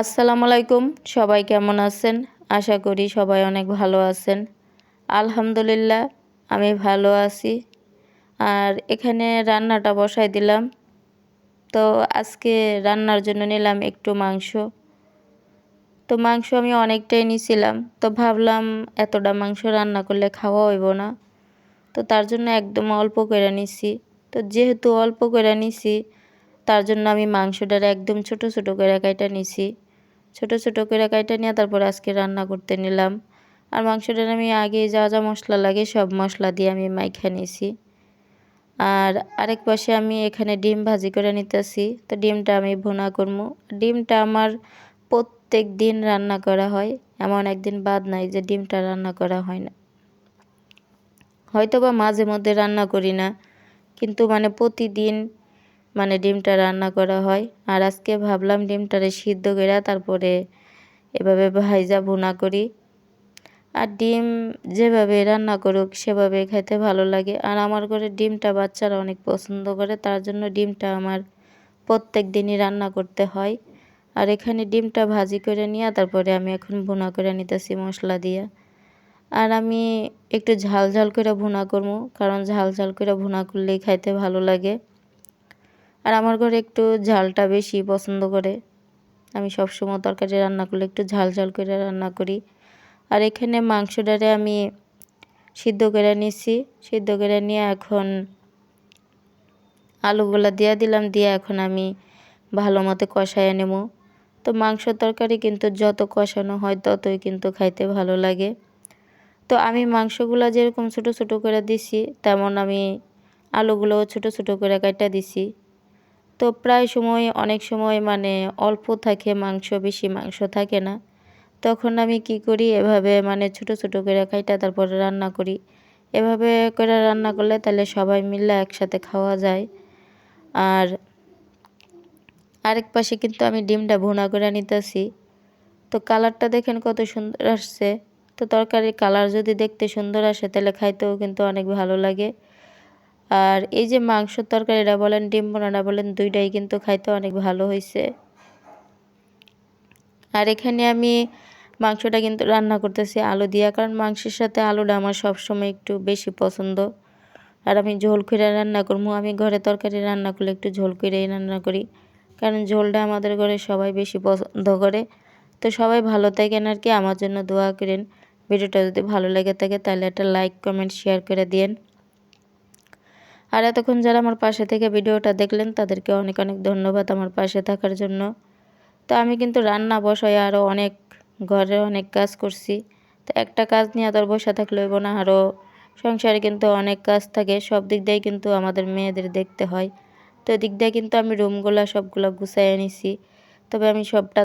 আসসালামু আলাইকুম, সবাই কেমন আছেন? আশা করি সবাই অনেক ভালো আছেন। আলহামদুলিল্লাহ, আমি ভালো আছি। আর এখানে রান্নাটা বসাই দিলাম। তো আজকে রান্নার জন্য নিলাম একটু মাংস। তো মাংস আমি অনেকটাই নিছিলাম। তো ভাবলাম এতটা মাংস রান্না করলে খাওয়া হইব না। তো তার জন্য একদম অল্প করে নিছি। তো যেহেতু অল্প করে নিছি, তার জন্য আমি মাংসটার একদম ছোট ছোট করে কাইটা নিছি। ছোট ছোট করে কাইটা নিয়ে তারপর আজকে রান্না করতে নিলাম। আর মাংসটা আমি আগে যা যা মশলা লাগে সব মশলা দিয়ে আমি মাইখা নিয়েছি আর আরেক পাশে আমি এখানে ডিম ভাজি করে নিতেছি। তো ডিমটা আমি ভুনা করব ডিমটা আমার প্রত্যেক দিন রান্না করা হয়। এমন একদিন বাদ নাই যে ডিমটা রান্না করা হয় না। হয়তো বা মাঝে মধ্যে রান্না করি না। কিন্তু মানে প্রতিদিন মানে ডিমটা রান্না করা হয়। আর আজকে ভাবলাম ডিমটারে সিদ্ধ করে তারপরে এভাবে ভাইজা ভুনা করি। আর ডিম যেভাবে রান্না করুক সেভাবে খেতে ভালো লাগে। আর আমার ঘরে ডিমটা বাচ্চারা অনেক পছন্দ করে, তার জন্য ডিমটা আমার প্রত্যেক দিনই রান্না করতে হয়। আর এখানে ডিমটা ভাজি করে নিয়ে তারপরে আমি এখন ভুনা করে নিতেছি মশলা দিয়ে। আর আমি একটু ঝাল ঝাল করে ভুনা করব, কারণ ঝাল ঝাল করে ভুনা করলেই খাইতে ভালো লাগে। আর আমার ঘরে একটু ঝালটা বেশি পছন্দ করে। আমি সবসময় তরকারি রান্না করলে একটু ঝাল ঝাল করে রান্না করি। আর এখানে মাংসটারে আমি সিদ্ধ করে নিছি। সিদ্ধ করে নিয়ে এখন আলুগুলো দিয়ে দিলাম, দিয়ে এখন আমি ভালো মতো কষায় নেব। তো মাংস তরকারি কিন্তু যত কষানো হয় ততই কিন্তু খাইতে ভালো লাগে। তো আমি মাংসগুলো যেরকম ছোট ছোট করে দিছি, তেমন আমি আলুগুলোও ছোট ছোট করে কাটা দিছি। তো প্রায় সময়, অনেক সময় মানে অল্প থাকে, মাংস, বেশি মাংস থাকে না। তখন আমি কি করি, এভাবে মানে ছোট ছোট করে খাইটা, তারপরে রান্না করি। এভাবে করে রান্না করলে তাহলে সবাই মিলে একসাথে খাওয়া যায়। আর আরেক পাশে কিন্তু আমি ডিমটা ভুনা করে নিতেছি। তো কালারটা দেখেন কত সুন্দর আসছে। তো তরকারির কালার যদি দেখতে সুন্দর আসে, তাহলে খাইতেও কিন্তু অনেক ভালো লাগে। আর এই যে মাংস তরকারিটা বলেন ডিম বোনাটা বলেন দুইটাই কিন্তু খাইতে অনেক ভালো হয়েছে আর এখানে আমি মাংসটা কিন্তু রান্না করতেছি আলু দিয়া, কারণ মাংসের সাথে আলুটা আমার সবসময় একটু বেশি পছন্দ। আর আমি ঝোল করে রান্না করব আমি ঘরে তরকারি রান্না করলে একটু ঝোল করেই রান্না করি, কারণ ঝোলটা আমাদের ঘরে সবাই বেশি পছন্দ করে। তো সবাই ভালো থাকেন আর কি, আমার জন্য দোয়া করেন। ভিডিওটা যদি ভালো লেগে থাকে তাহলে একটা লাইক কমেন্ট শেয়ার করে দিন আর এতক্ষণ যারা আমার পাশে থেকে ভিডিওটা দেখলেন, তাদেরকে অনেক অনেক ধন্যবাদ আমার পাশে থাকার জন্য। তো আমি কিন্তু রান্না বসাই আরও অনেক ঘরে অনেক কাজ করছি। তো একটা কাজ নিয়ে তোর বসে থাকলে হইব না আরও সংসারে কিন্তু অনেক কাজ থাকে, সব দিক দিয়ে কিন্তু আমাদের মেয়েদের দেখতে হয়। তো দিক দিয়ে কিন্তু আমি রুমগুলো সবগুলো গুছাই এনেছি। তবে আমি সবটা